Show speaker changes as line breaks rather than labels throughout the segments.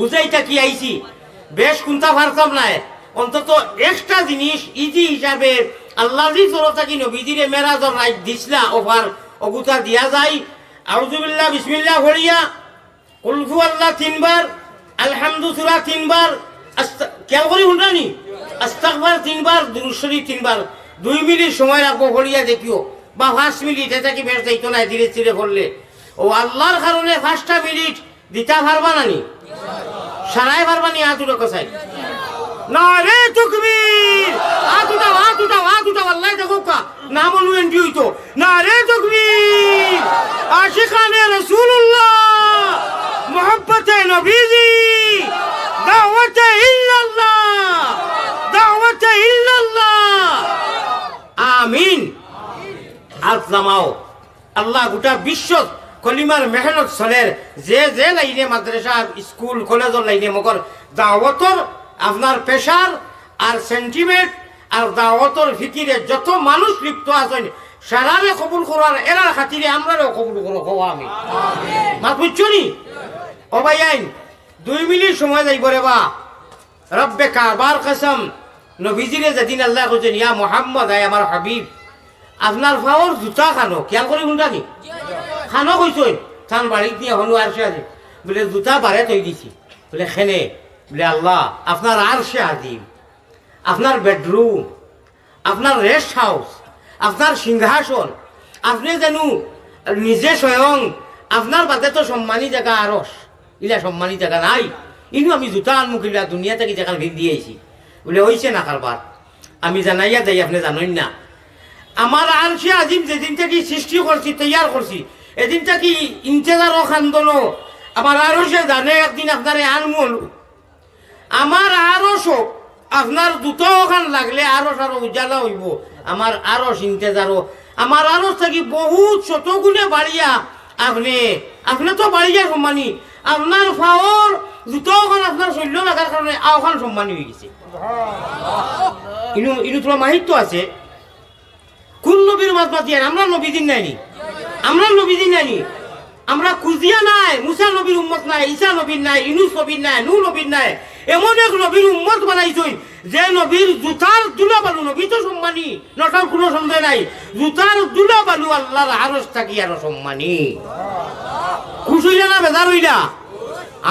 বুঝাইটা কি আইছি? বেশ কুন্তা পারতাম নাই। অন্তত একটা জিনিস ইজি হিসাবে আল্লাহ তরফ থাকি নবীজিরে মেরাজর রাইট দিসলা ওভার অগুতা দিয়া যায় আউজুবিল্লাহ বিসমিল্লাহ ভরিয়া কুলফু আল্লাহ তিনবার, আলহামদু সুরা তিনবার খেয়াল করি শুনরানি আস্তাকবার তিনবার দুরুশ্বরী তিনবার। দুই মিনিট সময় রাখব ভরিয়া দেখিও। বা পাঁচ মিনিট, এটা কি বেশ যাইতো না ধীরে ধীরে করলে ও আল্লাহর কারণে পাঁচটা মিনিট দিতা পারবা নানি সারাই পারবানি হাত উঠো কসাই। না রে তুকবীর হাত উঠাও, হাত আল্লাহ দেখো কা, নাম অনুয়েন হইতো। না রে তুকবীর আশিকানে রাসূলুল্লাহ মোহাব্বতে নবীজি, দাওয়াতে ইল্লাল্লাহ দাওয়াতে ইল্লাল্লাহ। আমিন। হাত নামাও আল্লাহ গোটা বিশ্ব কলিমার মেহনত চলের যে যে লাইনে মাদ্রাসা স্কুল কলেজের লাইনে মগর দাওয়াতর আপনার পেশার আর সেন্টিমেন্ট আর দাওয়াতর ফিকিরে যত মানুষ লিপ্ত আছেন সারারে কবুল করার এরার খাতিরে আমরাও কবুল করো হওয়া আমি। মা বুঝছ ও ভাই আইন দুই মিনিট সময় যাইব রে বা। রব্বে কাবার কসম নবীজিরে যেদিন আল্লাহ কৈছেন ইয়া মোহাম্মদ আয় আমার হাবিব। আপনার ফাওয়ার জুতা খানো খেয়াল করে শুনটা নি খানো কইছই থান বাড়ি দিয়ে হনু আর সে আজি। বলে জুতা বারে থই দিছি। বলে খেনে, বলে আল্লাহ আপনার আর সে আজিম আপনার বেডরুম আপনার রেস্ট হাউস আপনার সিংহাসন, আপনি যেন নিজে স্বয়ং আপনার বাদে তো সম্মানী জায়গা আরস ইলা সম্মানী জায়গা নাই। ইনু আমি জুতা আনমুখিলা দুনিয়া থেকে যেখানে ভিন দিয়েছি বলে হয়েছে না কারবার আমি জানাইয়া যাই আপনি জানেন না। আমার আর সে আজিম যেদিন থেকে সৃষ্টি করছি তৈয়ার করছি এদিন থেকে ইন্তেজারও খান্দনো আমার আরও সে জানে, একদিন আপনারে আনমল। আমার আরও শোক আপনার দুটো ওখান লাগলে আরও আরও উজালা হইব। আমার আরও ইন্তেজারও আমার আরও থাকি বহুত শত গুণে বাড়িয়া। আপনি আপনি তো বাড়িয়া সম্মানী। আপনার ফাওর দুটো ওখান আপনার শৈল্য লাগার কারণে আওখান সম্মানী হয়ে গেছে। ইনু ইনু তোমার মাহিত্য আছে। কোন নবীর মাত মাতিয়ান আমরা নবীদিন নাইনি আমরা নবীদিন নাইনি আমরা কুজিয়া নাই, মুসা নবীর উম্মত নাই, ঈসা নবীর নাই ইনুস নবীর নাই নূ নবীর নাই। এমন এক নবীর উম্মত বানাইছই, যে নবীর জুতার দুলা বালু, নবী তো সম্মানী, নটার কোনো সন্দেহ নাই। জুতার দুলা বালু আল্লাহর আরস থাকি আরও সম্মানী। খুশ হইলা না বেজার হইলা?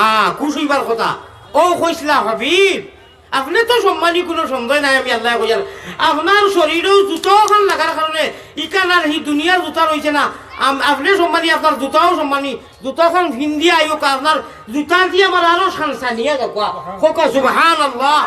আ খুশ হইবার কথা। ও কইসলা হবিব, আপনি তো সম্মানী, কোনো সন্দেহ নাই আমি আল্লাহ কইয়ার আপনার শরীরেও জুতো লাগার কারণে ইকান আর হি দুনিয়ার জুতা রয়েছে না। আপনি সম্মানী, আপনার জুতাও সম্মানী। জুতাখান ভিন্দি আইও আপনার জুতা দিয়ে আমার আরও সানসানিয়া দেখো সুবহান আল্লাহ